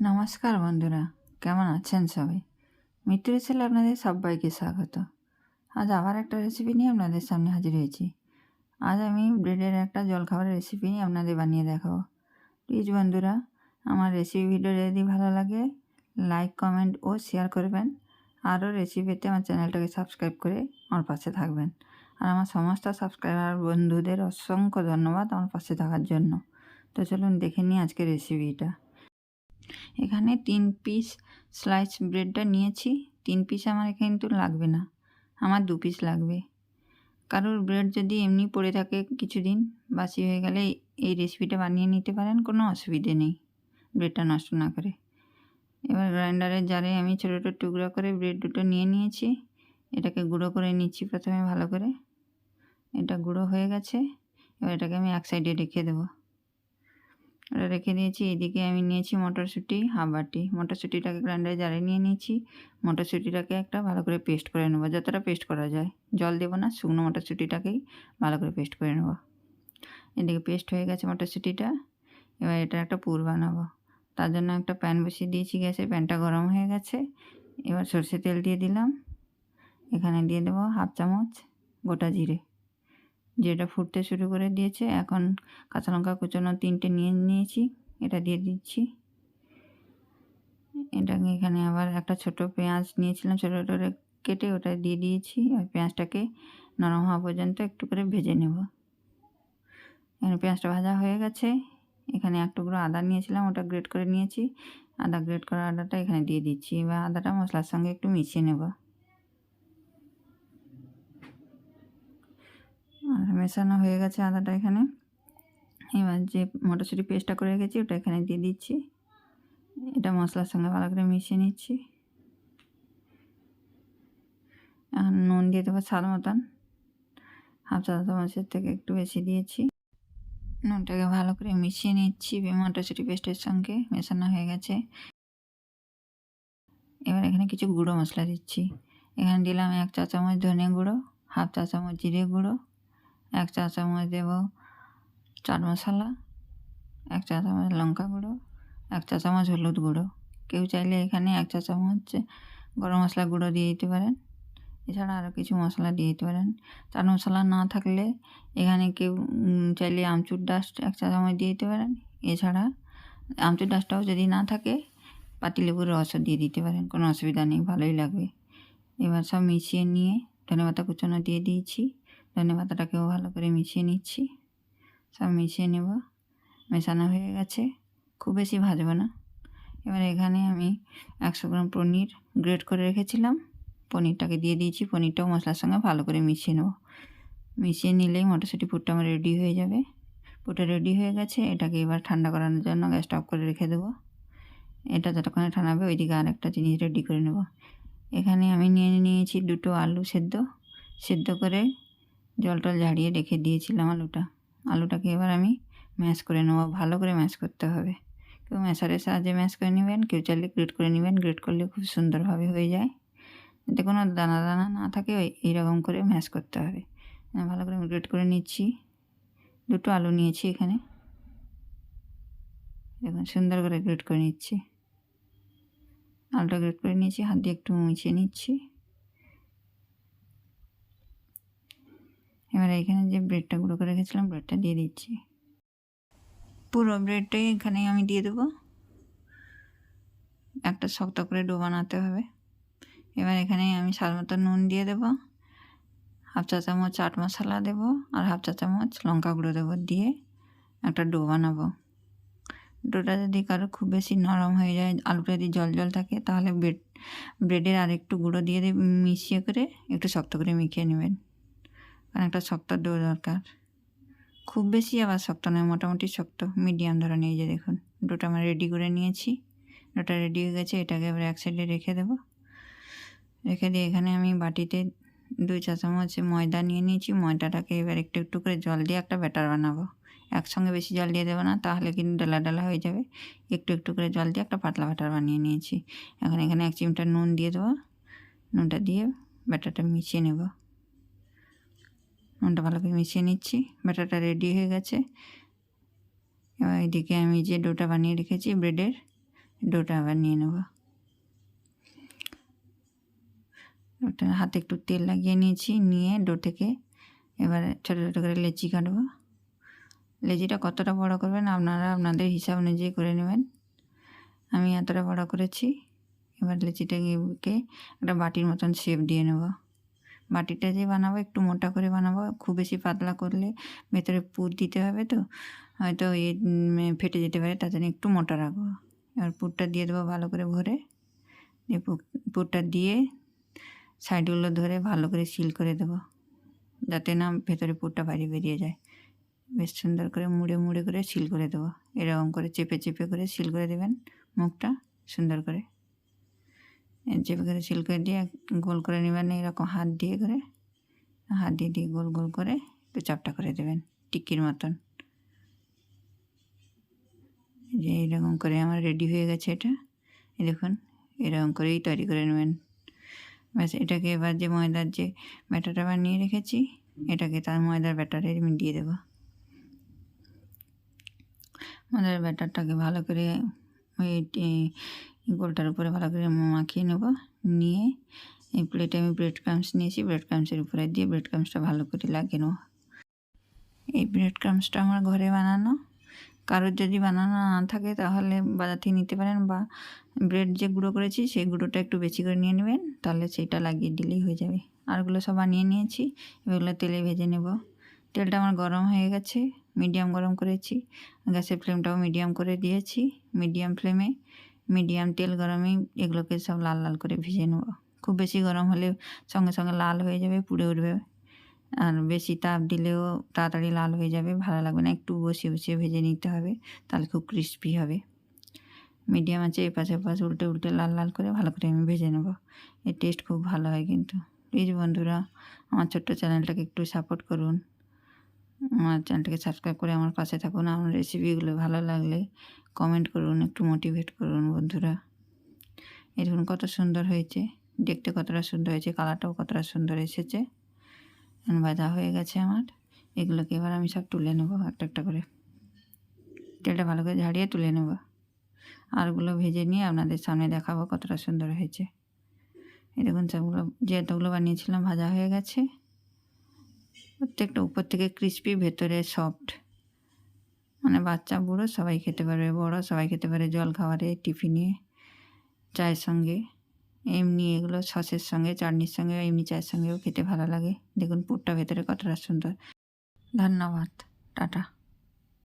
নমস্কার বন্ধুরা, কেমন আছেন সবাই? মিত্রের ছেলে আপনাদের সবাইকে স্বাগত। আজ আবার একটা রেসিপি নিয়ে আপনাদের সামনে হাজির হয়েছি। আজ আমি ব্রেডের একটা জলখাবারের রেসিপি নিয়ে আপনাদের বানিয়ে দেখাবো। প্লিজ বন্ধুরা, আমার রেসিপি ভিডিও যদি ভালো লাগে লাইক কমেন্ট ও শেয়ার করবেন। আরও রেসিপি পেতে আমার চ্যানেলটাকে সাবস্ক্রাইব করে আমার পাশে থাকবেন। আর আমার সমস্ত সাবস্ক্রাইবার বন্ধুদের অসংখ্য ধন্যবাদ আমার পাশে থাকার জন্য। তো চলুন দেখে নিই আজকের রেসিপিটা এখানে তিন পিস স্লাইস ব্রেডটা নিয়েছি। তিন পিস আমার কিন্তু লাগবে না। আমার দু পিস লাগবে। কারোর ব্রেড যদি এমনি পড়ে থাকে কিছুদিন, বাসি হয়ে গেলে এই রেসিপিটা বানিয়ে নিতে পারেন, কোনো অসুবিধে নেই ব্রেডটা নষ্ট না করে। এবার গ্রাইন্ডারের জারে আমি ছোটো ছোটো টুকরো করে ব্রেড দুটো নিয়ে নিয়েছি। এটাকে গুঁড়ো করে নিচ্ছি প্রথমে ভালো করে। এটা গুঁড়ো হয়ে গেছে। এবার এটাকে আমি এক সাইডে রেখে দেবো। ওটা রেখে দিয়েছি, এদিকে আমি নিয়েছি মটরশুঁটি হাফ বাটি। মটরশুঁটিটাকে গ্রাইন্ডারে জারে নিয়ে নিয়েছি। মটরশুঁটিটাকে একটা ভালো করে পেস্ট করে নেব, যতটা পেস্ট করা যায়। জল দেবো না, শুকনো মটরশুঁটিটাকেই ভালো করে পেস্ট করে নেব। এদিকে পেস্ট হয়ে গেছে মটরশুঁটিটা, এবার এটা একটা পুর বানাবো। তার জন্য একটা প্যান বসিয়ে দিয়েছি গ্যাসে প্যানটা গরম হয়ে গেছে। এবার সর্ষে তেল দিয়ে দিলাম। এখানে দিয়ে দেবো হাফ চামচ গোটা জিরে। যেটা ফুটতে শুরু করে দিয়েছে। এখন কাঁচা লঙ্কা কুচানো তিনটে নিয়ে নিয়েছি, এটা দিয়ে দিচ্ছি। এটাকে এখানে আবার একটা ছোট পেঁয়াজ নিয়েছিলাম, ছোটো ছোটো কেটে ওটা দিয়ে দিয়েছি। আর পেঁয়াজটাকে নরম হওয়া পর্যন্ত একটু করে ভেজে নেব। এখানে পেঁয়াজটা ভাজা হয়ে গেছে। এখানে এক টুকরো আদা নিয়েছিলাম, ওটা গ্রেট করে নিয়েছি। আদা গ্রেট করা আদাটা এখানে দিয়ে দিচ্ছি। এবার আদাটা মশলার সঙ্গে একটু মিশিয়ে নেব। আর মেশানো হয়ে গেছে আদাটা এখানে। এবার যে মটরশুঁটি পেস্টটা করে রেখেছি, ওটা এখানে দিয়ে দিচ্ছি। এটা মশলার সঙ্গে ভালো করে মিশিয়ে নিচ্ছি। এখন নুন দিয়ে দেবো স্বাদ মতন। হাফ চা চামচের থেকে একটু বেশি দিয়েছি। নুনটাকে ভালো করে মিশিয়ে নিচ্ছি। মটরশুঁটি পেস্টের সঙ্গে মেশানো হয়ে গেছে। এবার এখানে কিছু গুঁড়ো মশলা দিচ্ছি। এখানে দিলাম এক চা চামচ ধনে গুঁড়ো, হাফ চা চামচ জিরে গুঁড়ো এক চা চামচ দেব, চাট মশলা, এক চা চামচ লঙ্কা গুঁড়ো, এক চা চামচ হলুদ গুঁড়ো। কেউ চাইলে এখানে এক চা চামচ গরম মশলা গুঁড়ো দিয়ে দিতে পারেন। এছাড়া আরও কিছু মশলা দিয়ে দিতে পারেন। চাট মশলা না থাকলে এখানে কেউ চাইলে আমচুর ডাস্ট এক চা চামচ দিয়ে দিতে পারেন। এছাড়া আমচুর ডাস্টটাও যদি না থাকে পাতিলেবুর রসও দিয়ে দিতে পারেন। কোনো অসুবিধা নেই, ভালোই লাগবে। এবার সব মিশিয়ে নিয়ে ধনে পাতা কুচানো দিয়ে দিয়েছি। ধনে পাতাটাকেও ভালো করে মিশিয়ে নিচ্ছি। সব মিশিয়ে নেব। মেশানো হয়ে গেছে। খুব বেশি ভাজবো না। এবার এখানে আমি একশো গ্রাম পনির গ্রেট করে রেখেছিলাম। পনিরটাকে দিয়ে দিয়েছি। পনিরটাও মশলার সঙ্গে ভালো করে মিশিয়ে নেব। মিশিয়ে নিলেই মটরশুঁটি পুরটা আমার রেডি হয়ে যাবে। পুরটা রেডি হয়ে গেছে। এটাকে এবার ঠান্ডা করানোর জন্য গ্যাসটা অফ করে রেখে দেবো। এটা যতক্ষণে ঠান্ডাবে ওইদিকে আর একটা জিনিস রেডি করে নেব। এখানে আমি নিয়ে নিয়েছি দুটো আলু সেদ্ধ। সেদ্ধ করে জল টল ঝাড়িয়ে রেখে দিয়েছিলাম আলুটা। আলুটাকে এবার আমি ম্যাশ করে নেব। ভালো করে ম্যাশ করতে হবে। কেউ ম্যাশারের সাহায্যে ম্যাশ করে নেবেন, কেউ চাইলে গ্রেট করে নেবেন। গ্রেট করলে খুব সুন্দরভাবে হয়ে যায়। যাতে কোনো দানা দানা না থাকে, ওই এইরকম করে ম্যাশ করতে হবে। ভালো করে আমি গ্রেট করে নিচ্ছি। দুটো আলু নিয়েছি এখানে। দেখুন, সুন্দর করে গ্রেট করে নিচ্ছি। আলুটা গ্রেট করে নিয়েছি, হাত দিয়ে একটু মিশিয়ে নিচ্ছি। এবার এখানে যে ব্রেডটা গুঁড়ো করে রেখেছিলাম ব্রেডটা দিয়ে দিচ্ছি। পুরো ব্রেডটাই এখানে আমি দিয়ে দেবো। একটা শক্ত করে ডো বানাতে হবে। এবার এখানে আমি স্বাদ মতো নুন দিয়ে দেবো, হাফ চা চামচ চাট মশলা দেবো, আর হাফ চা চামচ লঙ্কা গুঁড়ো দেবো দিয়ে একটা ডো বানাবো। ডোটা যদি কারও খুব বেশি নরম হয়ে যায়, আলুটা যদি জল জল থাকে, তাহলে ব্রেড ব্রেডের আর একটু গুঁড়ো দিয়ে মিশিয়ে করে একটু শক্ত করে মিখিয়ে নেবেন। অনেকটা শক্ত ডো দরকার। খুব বেশি আবার শক্ত নয়, মোটামুটি শক্ত মিডিয়াম ধরনের। এই যে দেখুন ডোটা আমরা রেডি করে নিয়েছি। ডোটা রেডি হয়ে গেছে, এটাকে এবার এক সাইডে রেখে দেবো। রেখে দিয়ে এখানে আমি বাটিতে দুই চা চামচ ময়দা নিয়ে নিয়েছি। ময়দাটাকে এবার একটু একটু করে জল দিয়ে একটা ব্যাটার বানাবো। একসঙ্গে বেশি জল দিয়ে দেবো না, তাহলে কিন্তু ডালা ডালা হয়ে যাবে। একটু একটু করে জল দিয়ে একটা পাতলা ব্যাটার বানিয়ে নিয়েছি। এখন এখানে এক চিমটা নুন দিয়ে দেবো। নুনটা দিয়ে ব্যাটারটা মিশিয়ে নেব। নুনটা ভালো করে মিশিয়ে নিচ্ছি। ব্যাটারটা রেডি হয়ে গেছে। এবার এদিকে আমি যে ডোটা বানিয়ে রেখেছি ব্রেডের ডোটা আবার নিয়ে নেব। ওটা হাতে একটু তেল লাগিয়ে নিয়েছি, নিয়ে ডো থেকে এবার ছোটো ছোটো করে লেচি কাটবো। লেচিটা কতটা বড় করবেন আপনারা আপনাদের হিসাব অনুযায়ী করে নেবেন। আমি এতটা বড় করেছি, এবার লেচিটাকে একটা বাটির মতন শেপ দিয়ে নেব। বাটিটা যে বানাবো, একটু মোটা করে বানাবো, খুব বেশি পাতলা করলে ভেতরে পুর দিতে হবে তো। হয়তো এ ফেটে যেতে পারে, তার জন্য একটু মোটা রাখব। এবার পুরটা দিয়ে দেবো ভালো করে ভরে। দিয়ে পুরটা দিয়ে সাইডগুলো ধরে ভালো করে সিল করে দেবো, যাতে না ভেতরে পুরটা বাইরে বেরিয়ে যায়। বেশ সুন্দর করে মুড়ে মুড়ে করে সিল করে দেবো। এরকম করে চেপে চেপে করে সিল করে দেবেন মুখটা সুন্দর করে। চেপে করে সিল করে দিয়ে গোল করে নেবেন এরকম হাত দিয়ে করে, হাত দিয়ে দিয়ে গোল গোল করে একটু চাপটা করে দেবেন, টিক্কির মতন। যে এরকম করে আমার রেডি হয়ে গেছে এটা। এই দেখুন, এরকম করেই তৈরি করে নেবেন। ব্যাস, এটাকে এবার যে ময়দার যে ব্যাটারটা বানিয়ে রেখেছি, এটাকে তার ময়দার ব্যাটারে আমি দিয়ে দেবো। ময়দার ব্যাটারটাকে ভালো করে ওই গোলটার উপরে ভালো করে মাখিয়ে নেব। নিয়ে এই প্লেটে আমি ব্রেড ক্রামস নিয়েছি। ব্রেড ক্রামসের উপরে দিয়ে ব্রেড ক্রামসটা ভালো করে লাগিয়ে নেব। এই ব্রেড ক্রামসটা আমার ঘরে বানানো। কারোর যদি বানানো না থাকে তাহলে বাজার থেকে নিতে পারেন বা ব্রেড যে গুঁড়ো করেছি সেই গুঁড়োটা একটু বেশি করে নিয়ে নেবেন। তাহলে সেটা লাগিয়ে দিলেই হয়ে যাবে। আরগুলো সব বানিয়ে নিয়েছি। এগুলো তেলে ভেজে নেব। তেলটা আমার গরম হয়ে গেছে। মিডিয়াম গরম করেছি। গ্যাসের ফ্লেমটাও মিডিয়াম করে দিয়েছি। মিডিয়াম ফ্লেমে মিডিয়াম তেল গরমেই এগুলোকে সব লাল লাল করে ভেজে নেব। খুব বেশি গরম হলে সঙ্গে সঙ্গে লাল হয়ে যাবে, পুড়ে উঠবে। আর বেশি তাপ দিলেও তাড়াতাড়ি লাল হয়ে যাবে, ভালো লাগবে না। একটু বসিয়ে বসিয়ে ভেজে নিতে হবে, তাহলে খুব ক্রিস্পি হবে। মিডিয়াম আছে, এপাশে এপাশে উল্টে উল্টে, লাল লাল করে ভালো করে আমি ভেজে নেব। এর টেস্ট খুব ভালো হয় কিন্তু। প্লিজ বন্ধুরা, আমার ছোট্ট চ্যানেলটাকে একটু সাপোর্ট করুন। আমার চ্যানেলটাকে সাবস্ক্রাইব করে আমার পাশে থাকুন। আমার রেসিপিগুলো ভালো লাগলে কমেন্ট করুন, একটু মোটিভেট করুন বন্ধুরা। এই দেখুন কত সুন্দর হয়েছে। দেখতে কতটা সুন্দর হয়েছে কালারটাও কতটা সুন্দর এসেছে। ভাজা হয়ে গেছে আমার। এগুলোকে এবার আমি সব তুলে নেব একটা একটা করে। তেলটা ভালো করে ঝাড়িয়ে তুলে নেব। আরগুলো ভেজে নিয়ে আপনাদের সামনে দেখাবো কতটা সুন্দর হয়েছে। দেখুন সবগুলো যে এতগুলো বানিয়েছিলাম, ভাজা হয়ে গেছে। প্রত্যেকটা উপর থেকে ক্রিস্পি ভেতরে সফট মানে বাচ্চা, বুড়ো সবাই খেতে পারবে, বড় সবাই খেতে পারে জল খাবারে, টিফিনে চায়ের সঙ্গে। এমনি এগুলো সসের সঙ্গে, চাটনির সঙ্গে এমনি চায়ের সঙ্গেও খেতে ভালো লাগে। দেখুন পুরটা ভেতরে কতটা সুন্দর। ধন্যবাদ, টাটা।